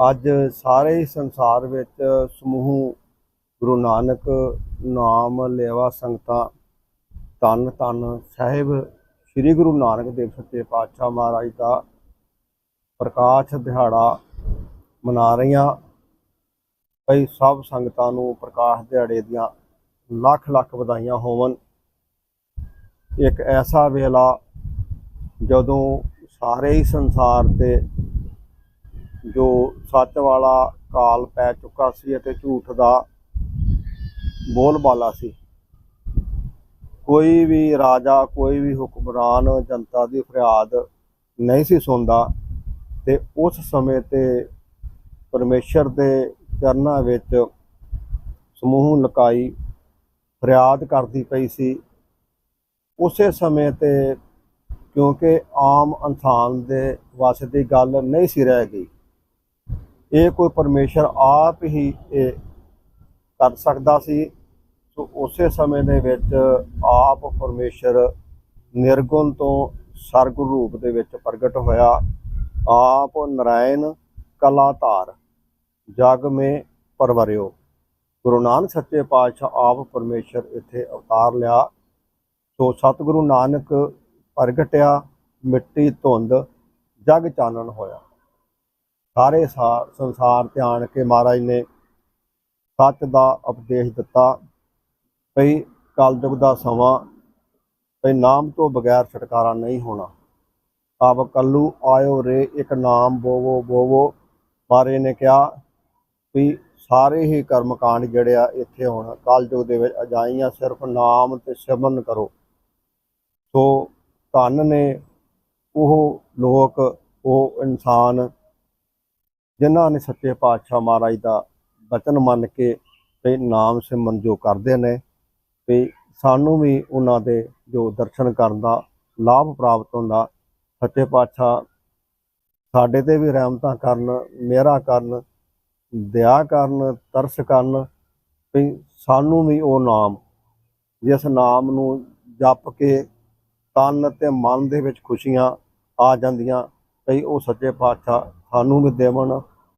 ਅੱਜ ਸਾਰੇ ਹੀ ਸੰਸਾਰ ਵਿੱਚ ਸਮੂਹ ਗੁਰੂ ਨਾਨਕ ਨਾਮ ਲੇਵਾ ਸੰਗਤਾਂ ਧੰਨ ਧੰਨ ਸਾਹਿਬ ਸ੍ਰੀ ਗੁਰੂ ਨਾਨਕ ਦੇਵ ਸੱਚੇ ਪਾਤਸ਼ਾਹ ਮਹਾਰਾਜ ਦਾ ਪ੍ਰਕਾਸ਼ ਦਿਹਾੜਾ ਮਨਾ ਰਹੀਆਂ। ਭਈ ਸਭ ਸੰਗਤਾਂ ਨੂੰ ਪ੍ਰਕਾਸ਼ ਦਿਹਾੜੇ ਦੀਆਂ ਲੱਖ ਲੱਖ ਵਧਾਈਆਂ ਹੋਵਨ ਇੱਕ ਐਸਾ ਵੇਲਾ ਜਦੋਂ ਸਾਰੇ ਹੀ ਸੰਸਾਰ ਤੇ ਜੋ ਸੱਚ ਵਾਲਾ ਕਾਲ ਪੈ ਚੁੱਕਾ ਸੀ ਅਤੇ ਝੂਠ ਦਾ ਬੋਲਬਾਲਾ ਸੀ। ਕੋਈ ਵੀ ਰਾਜਾ, ਕੋਈ ਵੀ ਹੁਕਮਰਾਨ ਜਨਤਾ ਦੀ ਫਰਿਆਦ ਨਹੀਂ ਸੀ ਸੁਣਦਾ ਤੇ ਉਸ ਸਮੇਂ ਤੇ ਪਰਮੇਸ਼ਰ ਦੇ ਚਰਨਾਂ ਵਿੱਚ ਸਮੂਹ ਲਕਾਈ ਫਰਿਆਦ ਕਰਦੀ ਪਈ ਸੀ। ਉਸੇ ਸਮੇਂ ਤੇ ਕਿਉਂਕਿ ਆਮ ਇਨਸਾਨ ਦੇ ਵੱਸ ਦੀ ਗੱਲ ਨਹੀਂ ਸੀ ਰਹਿ ਗਈ। ਇਹ ਕੋਈ ਪਰਮੇਸ਼ਰ ਆਪ ਹੀ ਇਹ ਕਰ ਸਕਦਾ ਸੀ। ਸੋ ਉਸੇ ਸਮੇਂ ਦੇ ਵਿੱਚ ਆਪ ਪਰਮੇਸ਼ਰ ਨਿਰਗੁਣ ਤੋਂ ਸਰਗ ਰੂਪ ਦੇ ਵਿੱਚ ਪ੍ਰਗਟ ਹੋਇਆ। ਆਪ ਨਰਾਇਣ ਕਲਾਧਾਰ ਜਗ ਮੇ ਪਰਵਰਿਓ। ਗੁਰੂ ਨਾਨਕ ਸੱਚੇ ਪਾਤਸ਼ਾਹ ਆਪ ਪਰਮੇਸ਼ਰ ਇੱਥੇ ਅਵਤਾਰ ਲਿਆ। ਸੋ ਸਤਿਗੁਰੂ ਨਾਨਕ ਪ੍ਰਗਟਿਆ, ਮਿੱਟੀ ਧੁੰਦ, ਜਗ ਚਾਨਣ ਹੋਇਆ। ਸਾਰੇ ਸਾ- ਸੰਸਾਰ ਤੇ ਆਣ ਕੇ ਮਹਾਰਾਜ ਨੇ ਸੱਚ ਦਾ ਉਪਦੇਸ਼ ਦਿੱਤਾ ਭਈ ਕਲਯੁਗ ਦਾ ਸਮਾਂ ਭਈ ਨਾਮ ਤੋਂ ਬਗੈਰ ਛੁਟਕਾਰਾ ਨਹੀਂ ਹੋਣਾ। ਆਪ ਕੱਲੂ ਆਇਓ ਰੇ ਇੱਕ ਨਾਮ ਬੋਵੋ ਬੋਵੋ। ਮਾਰੇ ਨੇ ਕਿਹਾ ਵੀ ਸਾਰੇ ਹੀ ਕਰਮਕਾਂਡ ਜਿਹੜੇ ਆ ਇੱਥੇ ਹੁਣ। ਕਲਯੁਗ ਦੇ ਵਿੱਚ ਅਜਾਈਆਂ ਸਿਰਫ ਨਾਮ ਤੇ ਸਿਮਰਨ ਕਰੋ। ਸੋ ਧੰਨ ਨੇ ਉਹ ਲੋਕ, ਉਹ ਇਨਸਾਨ ਜਿਨ੍ਹਾਂ ਨੇ ਸੱਚੇ ਪਾਤਸ਼ਾਹ ਮਹਾਰਾਜ ਦਾ ਬਚਨ ਮੰਨ ਕੇ ਤੇ ਨਾਮ ਸਿਮਰਨ ਜੋ ਕਰਦੇ ਨੇ ਤੇ ਸਾਨੂੰ ਵੀ ਉਹਨਾਂ ਦੇ ਜੋ ਦਰਸ਼ਨ ਕਰਨ ਦਾ ਲਾਭ ਪ੍ਰਾਪਤ ਹੁੰਦਾ। ਸੱਚੇ ਪਾਤਸ਼ਾਹ ਸਾਡੇ ਤੇ ਵੀ ਰਹਿਮਤਾਂ ਕਰਨ, ਮਿਹਰਾਂ ਕਰਨ, ਦਇਆ ਕਰਨ, ਤਰਸ ਕਰਨ ਵੀ ਸਾਨੂੰ ਵੀ ਉਹ ਨਾਮ, ਜਿਸ ਨਾਮ ਨੂੰ ਜਪ ਕੇ ਤਨ ਤੇ ਮਨ ਦੇ ਵਿੱਚ ਖੁਸ਼ੀਆਂ ਆ ਜਾਂਦੀਆਂ ਕਈ ਉਹ ਸੱਚੇ ਪਾਤਸ਼ਾਹ ਸਾਨੂੰ ਵੀ ਦੇਵਣ